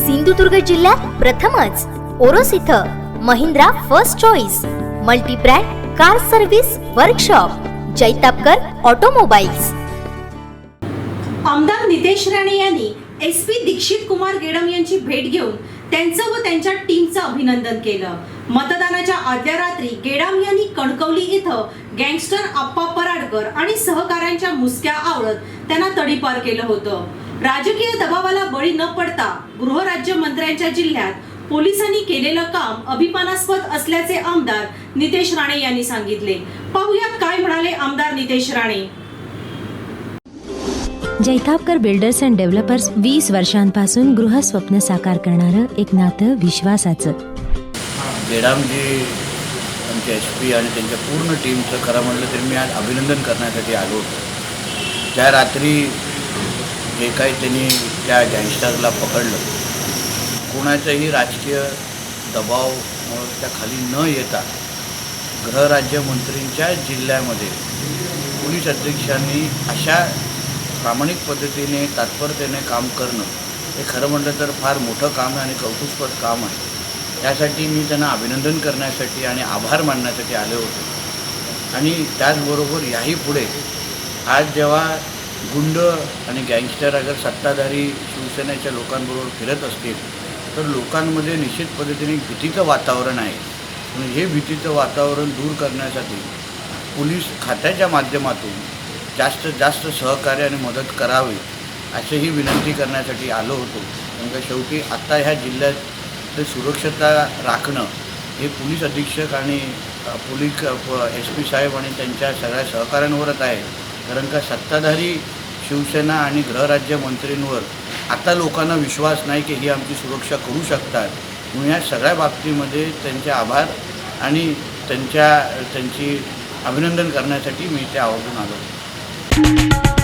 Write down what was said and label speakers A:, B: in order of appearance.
A: सिंधुदुर्ग जिल्ह्यात प्रथमच ओरोस इथं Mahindra first choice multibrand car service workshop Jaitapkar automobiles.
B: आमदार नितेश राणे यांनी एस पी दीक्षित कुमार गेडम यांची भेट घेऊन त्यांचं व त्यांच्या टीमचं अभिनंदन केलं. मतदानाच्या आदल्या रात्री गेडाम यांनी कणकवली इथं गँगस्टर आप्पा पराडकर आणि सहकाऱ्यांच्या मुसक्या आवळत त्यांना तडीपार केलं होतं. राजकीय दबावाला बळी न पडता गृहराज्यमंत्र्यांच्या जिल्ह्यात पोलिसांनी केलेलं काम अभिमानास्पद असल्याचे आमदार नितेश राणे यांनी सांगितले. पाहुयात काय म्हणाले आमदार Nitesh Rane.
C: Jaitapkar builders and developers वीस वर्षांपासून गृहस्वप्न साकार करणारं एक नातं विश्वासाचं.
D: गेडामजी आमचे एस पी आणि त्यांच्या पूर्ण टीमचं खरं म्हटलं तरी मी आज अभिनंदन करण्यासाठी आलो होतो. त्या रात्री जे काही त्यांनी त्या गँगस्टरला पकडलं. कोणाचंही राजकीय दबाव त्या खाली न येता गृहराज्यमंत्रींच्या जिल्ह्यामध्ये पोलीस अध्यक्षांनी अशा प्रामाणिक पद्धतीने तात्परतेने काम करणं हे खरं म्हटलं तर फार मोठं काम आहे आणि कौतुकस्पद काम आहे. त्यासाठी मी त्यांना अभिनंदन करण्यासाठी आणि आभार मानण्यासाठी आले होते. आणि त्याचबरोबर याही पुढे आज जेव्हा गुंड आणि गँगस्टर अगर सत्ताधारी शिवसेनेच्या लोकांबरोबर फिरत असतील तर लोकांमध्ये निश्चित पद्धतीने भीतीचं वातावरण आहे. आणि हे भीतीचं वातावरण दूर करण्यासाठी पोलीस खात्याच्या माध्यमातून जास्तीत जास्त सहकार्य आणि मदत करावी अशीही विनंती करण्यासाठी आलो होतो. कारण का शेवटी आत्ता ह्या जिल्ह्यात सुरक्षता राखणं हे पोलीस अधीक्षक आणि पोलीस एस पी साहेब आणि त्यांच्या सगळ्या सहकाऱ्यांवरच आहे. कारण का सत्ताधारी शिवसेना आणि गृहराज्यमंत्रींवर आता लोकांना विश्वास नाही की ही आमची सुरक्षा करू शकतात. म्हणून या सगळ्या बाबतीमध्ये त्यांचे आभार आणि त्यांच्या त्यांची अभिनंदन करण्यासाठी मी ते आवर्जून आलो.